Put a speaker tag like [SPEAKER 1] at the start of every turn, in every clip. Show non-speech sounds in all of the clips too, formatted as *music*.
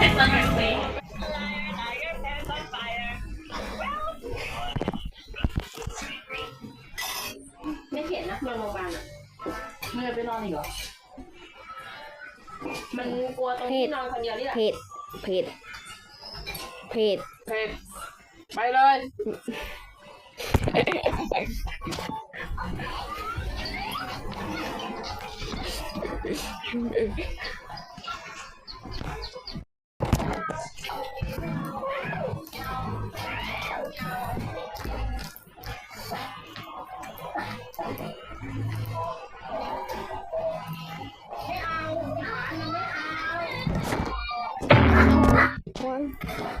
[SPEAKER 1] ไม่เห็นนะมันโบาลอะมันจ
[SPEAKER 2] ไป
[SPEAKER 3] นอนเหรอ
[SPEAKER 2] มันกลัวตรงที่นอนคนเดียวนี่แหละ
[SPEAKER 4] เผ็ด เผ็ด เผ็ด
[SPEAKER 3] เผ็
[SPEAKER 2] ด ไปเลย không?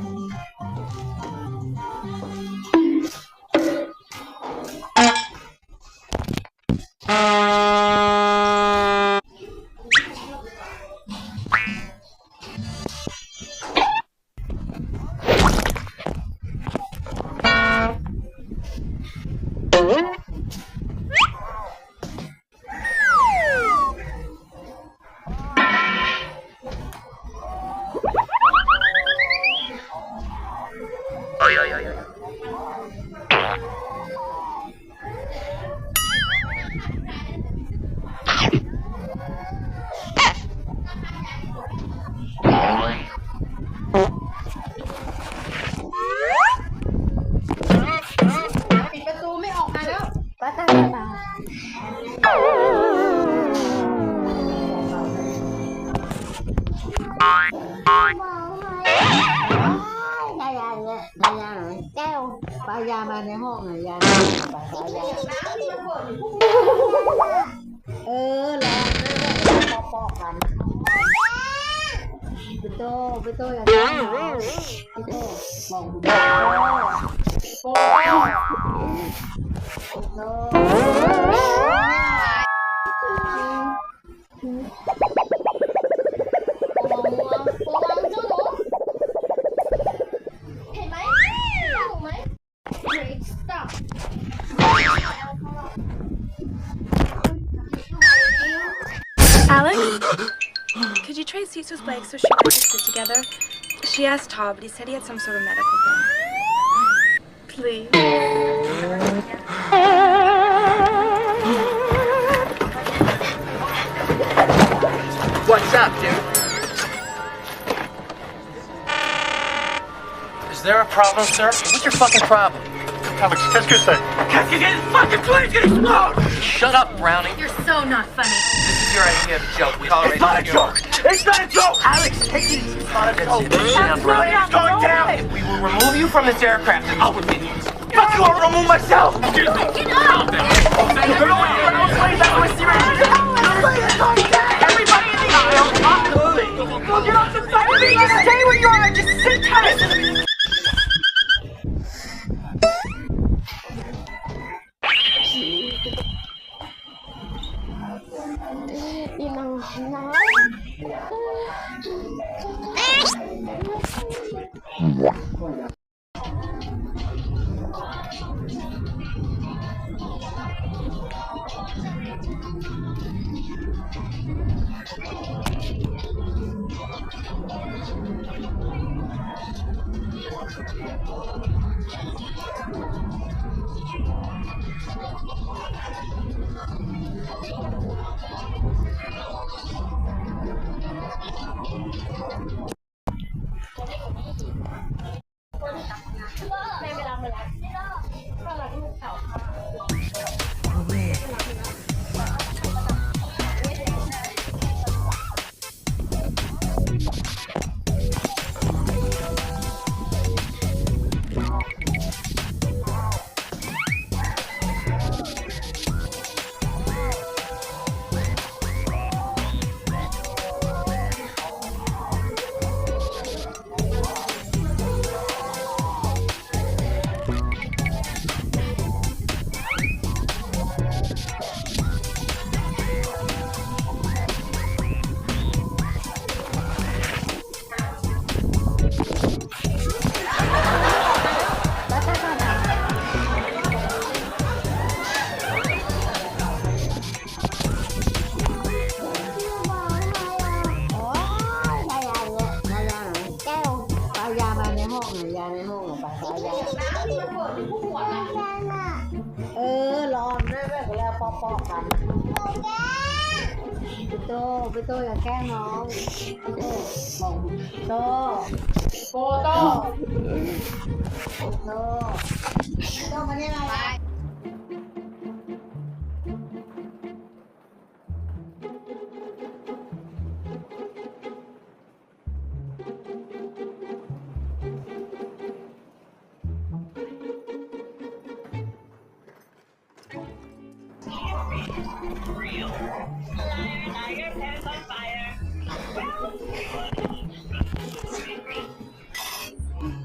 [SPEAKER 5] Could you trade seats with Blake so she could sit together? She asked Todd, but he said he had some sort of medical thing. Please.
[SPEAKER 6] Up, dude? Is there a problem, sir? What's your fucking problem?
[SPEAKER 7] Alex, qu'est-ce que c'est?
[SPEAKER 6] Qu'est-ce que this fucking plane's gonna explode! Shut up, Brownie.
[SPEAKER 5] You're so not funny.
[SPEAKER 6] This is your idea of a joke. We tolerate
[SPEAKER 7] It's not a
[SPEAKER 6] no
[SPEAKER 7] joke! It's not a joke!
[SPEAKER 6] Alex, take it easy. It's not a joke. Sit down, Brownie.
[SPEAKER 7] It's going down!
[SPEAKER 6] We will remove you from this aircraft and I'll remove you.
[SPEAKER 7] Fuck you, I'll remove myself! Excuse me!
[SPEAKER 6] Calm down.
[SPEAKER 7] Everybody Just stay where you are. Just sit tight.
[SPEAKER 8] ปอกปอ
[SPEAKER 2] กัน
[SPEAKER 8] ไปโตไปโตอย่าแกล้งน้องพี่โตบอกพี่โต
[SPEAKER 2] โฟโต้
[SPEAKER 8] โต้โตมาเนี่ยอะ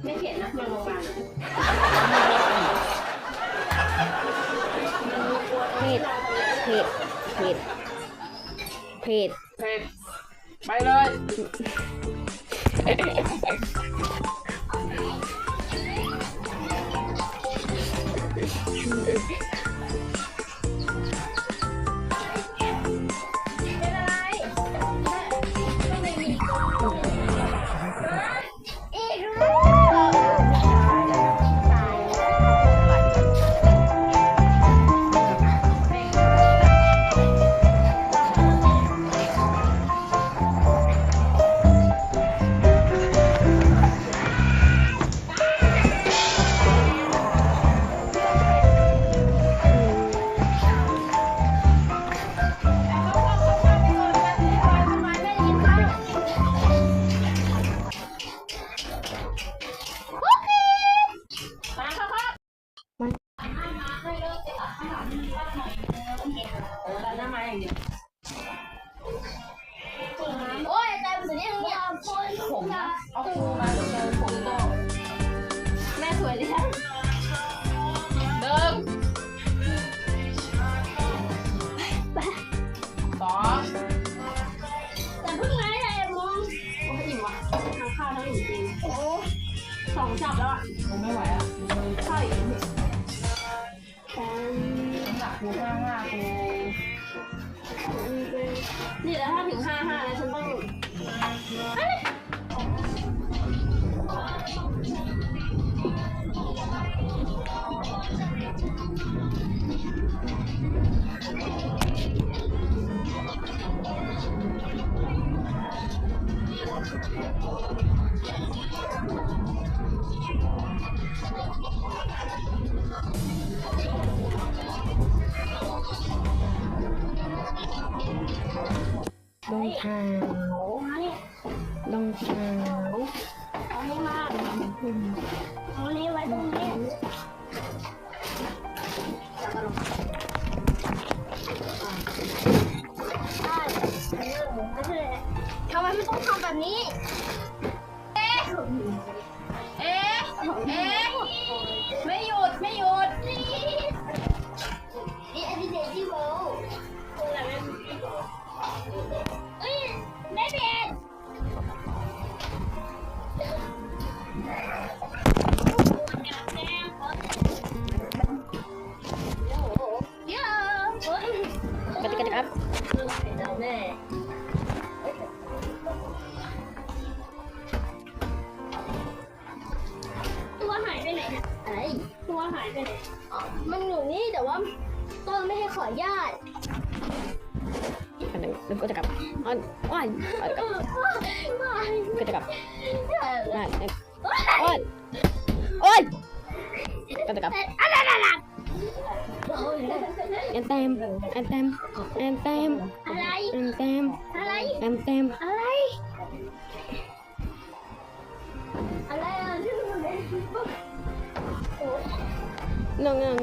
[SPEAKER 8] ไม่
[SPEAKER 2] เห็นนะมันโงบา
[SPEAKER 4] ลเผ็ดเผ็ดเผ็ด
[SPEAKER 8] เผ็ด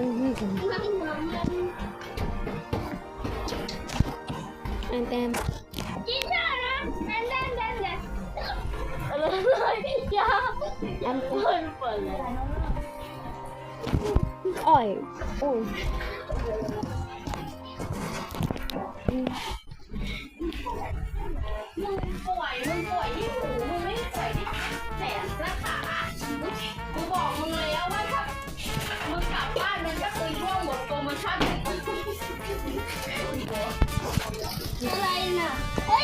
[SPEAKER 8] reason. And then. I'm Oil.
[SPEAKER 2] oh. อะไร
[SPEAKER 1] น่ะ
[SPEAKER 2] เฮ้
[SPEAKER 1] ย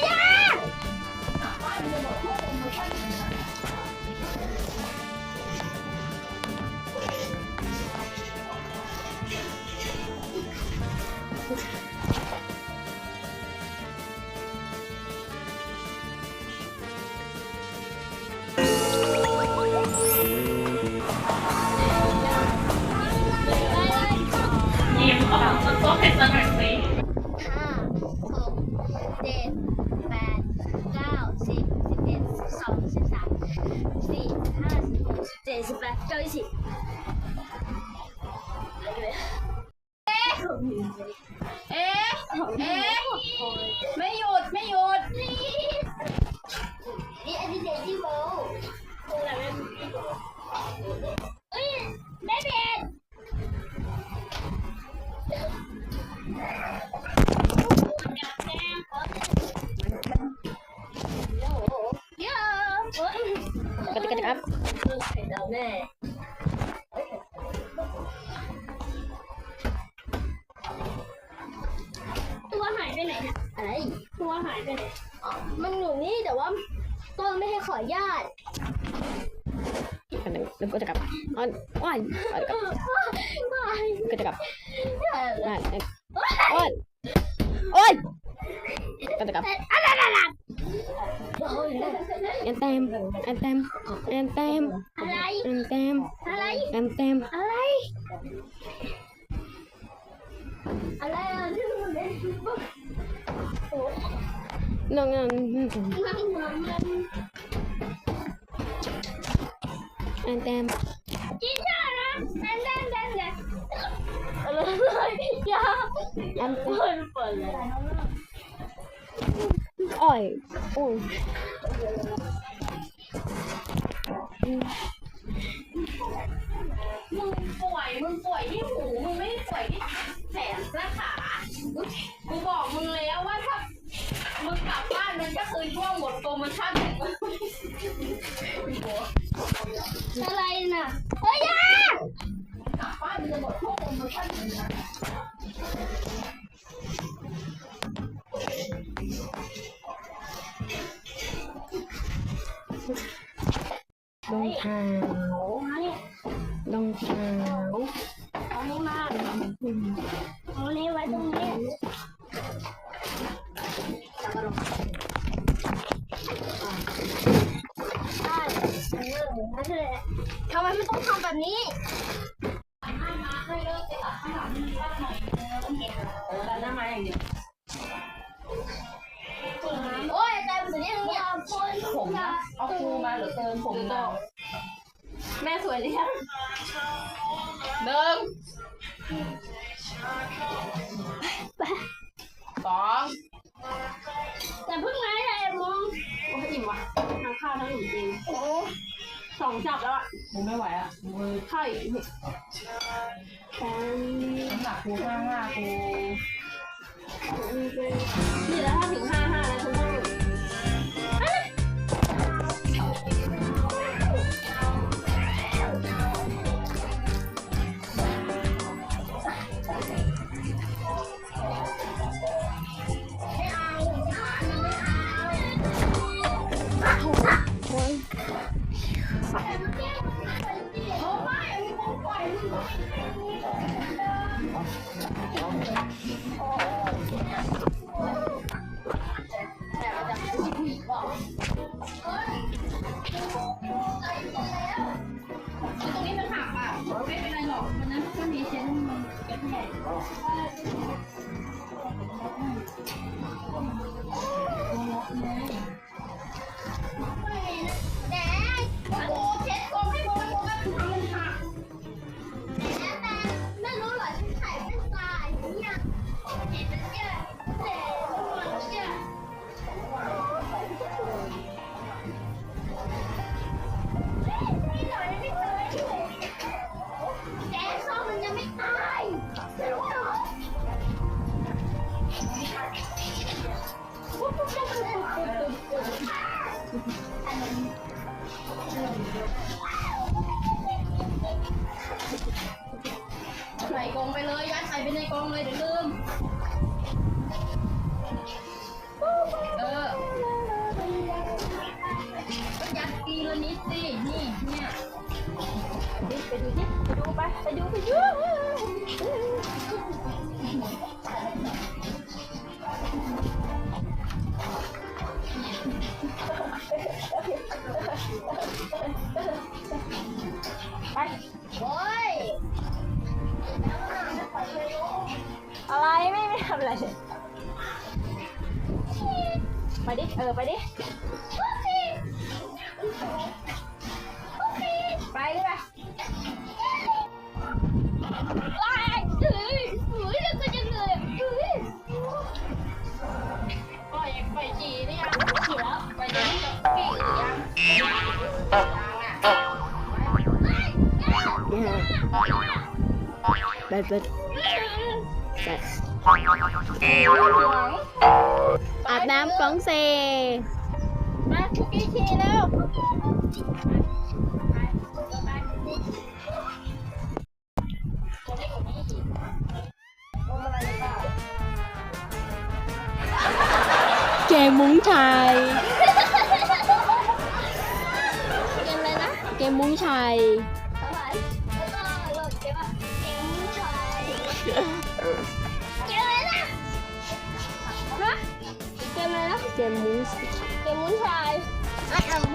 [SPEAKER 1] ิ้มออ
[SPEAKER 4] กมัน
[SPEAKER 1] ก็เป็
[SPEAKER 2] นสนุก
[SPEAKER 1] Cái ไป
[SPEAKER 2] ไห
[SPEAKER 8] นเนี่ยอะไรตัวหายไปไหนอ๋อมันอยู่นี่แต่ว่าต้นไม่ให้ขอญาต
[SPEAKER 4] อันหนึ่งแล้วก็จะกลับอ้อนอ้อนอ้อนกลับก็จะกลับนั่นอ้อนอ้อนก็จะกลับแอนเต็มแอนเต็มแอนเต็ม
[SPEAKER 8] อะไร
[SPEAKER 4] แอนเต็ม
[SPEAKER 8] อะไร
[SPEAKER 4] แอนเต็ม
[SPEAKER 8] อะไรอะไรอะที่มั น้อ
[SPEAKER 4] งนั่ง
[SPEAKER 8] อนมัน
[SPEAKER 4] เต็ม
[SPEAKER 8] กินยานะแดนแดนแดนแดนอะไรยา
[SPEAKER 4] แอนเปิ
[SPEAKER 8] ดเปิดเลย
[SPEAKER 4] อ้อยโอ้ย
[SPEAKER 2] มึงป่วยมึงป่วยที่หูมึงไม่ได้ป่วยที่แขนและขากูบอกมึงแล้ว
[SPEAKER 8] เฮ้ยยา
[SPEAKER 2] ผมนะเอาครูมาหรือเติมผมต่อแม่สวยเลี้ยงหนึ่งสอง
[SPEAKER 8] แต่เพิ่งมาได้มอง
[SPEAKER 2] โอ้ยอิ่มว่ะทั้งข้าวทั้งหนุ่มจีน
[SPEAKER 8] โอ้
[SPEAKER 2] สองจับแล้วอะมึงไม่ไหวอะมือไข่น้ำหนักครูห้าห้าครูนี่แล้วถ้าถึงห้าห้าแล้วฉันต้อง 哎呀！我，妈呀！你给我滚！你给我滚！ ตรงนี้มันหักอะ
[SPEAKER 8] ไม่เป็นไรหรอกมันนั้นก็มีเส้นมั
[SPEAKER 2] นกันแผล ใส่ไปในกรงเลยเดี๋ยวลืม เอ เออ ไปดิไปดิไป
[SPEAKER 8] ว้ายเฮ้ยเฮ้ยแล้วก็จะเหนื่อยเฮ้ย
[SPEAKER 2] ปล่อยปล่อยจีนี่ยัง
[SPEAKER 8] ขี่แล้ว
[SPEAKER 2] ปล่อยจีนี่กับพี่หรือยังยังอะ
[SPEAKER 4] เปิดเปิดเปิด อาบน้ำปองเซ
[SPEAKER 2] มาคุกกี้ชีแล้ว
[SPEAKER 4] แกมุ้งชาย
[SPEAKER 8] เกมอะไรนะ
[SPEAKER 4] เกมมุ้งชาย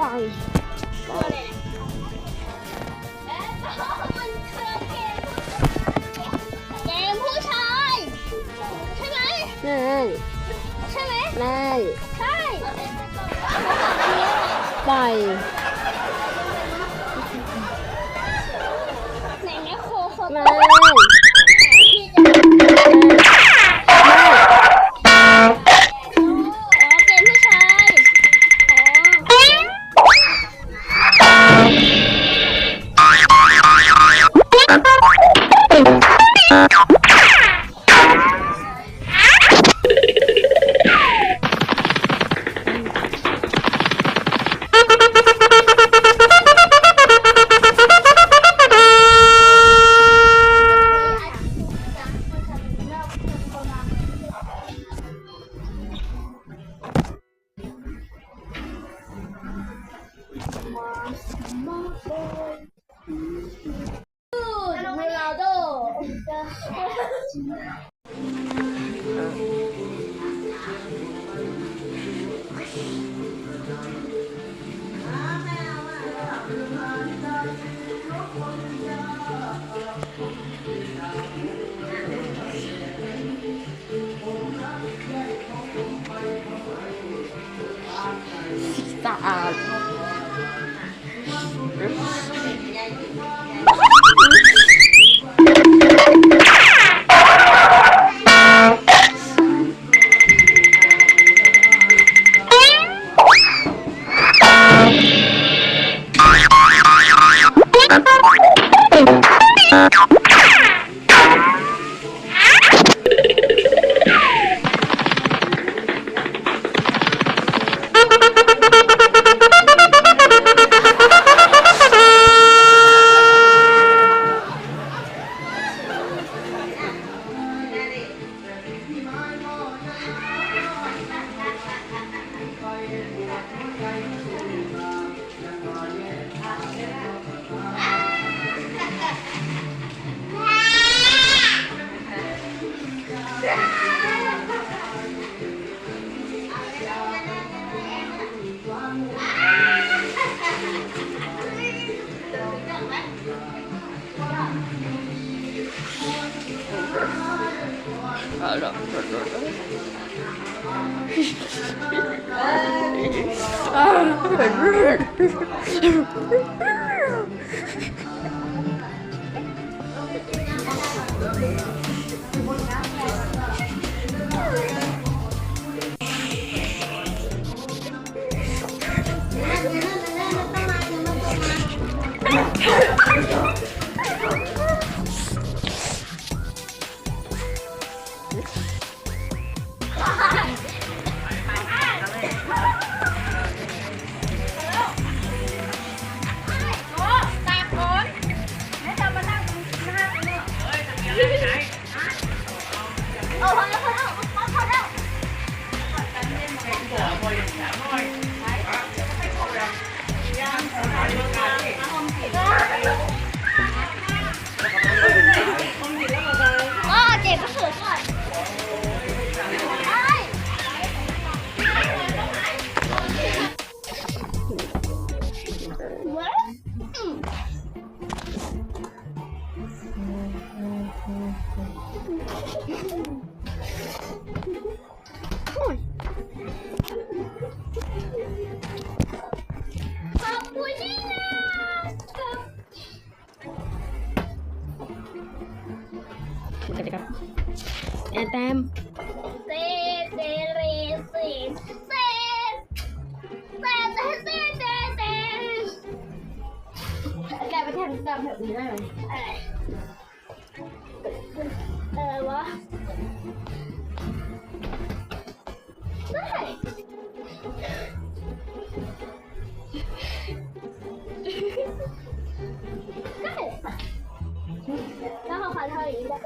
[SPEAKER 8] วั
[SPEAKER 4] ง
[SPEAKER 8] เกมผู้ชาย ใช่ไหม ไม่ใช่ไหม ไม่ใช่
[SPEAKER 4] ปล่
[SPEAKER 8] ไหนแม่โคโคไม่ Dude, Ronaldo. Ano *laughs* *laughs*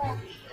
[SPEAKER 8] Thank you.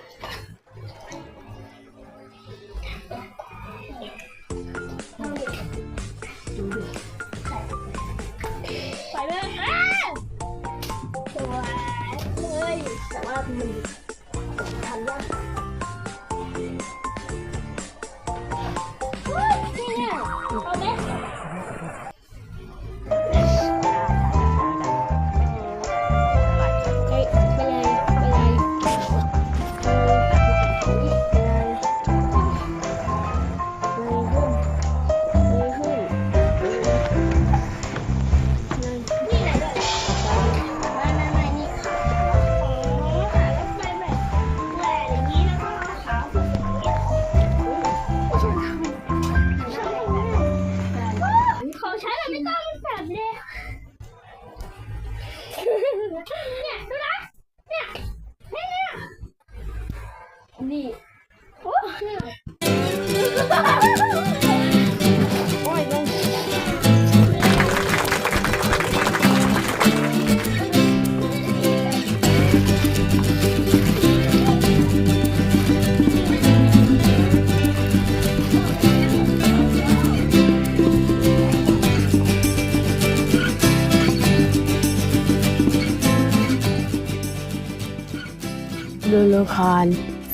[SPEAKER 8] ค
[SPEAKER 4] อน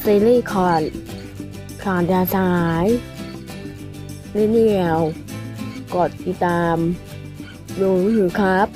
[SPEAKER 8] ซีรี
[SPEAKER 4] ค
[SPEAKER 8] อน
[SPEAKER 4] ข
[SPEAKER 8] อนดา
[SPEAKER 4] สายลิเนียว กดติดตามดูอยู่ครับ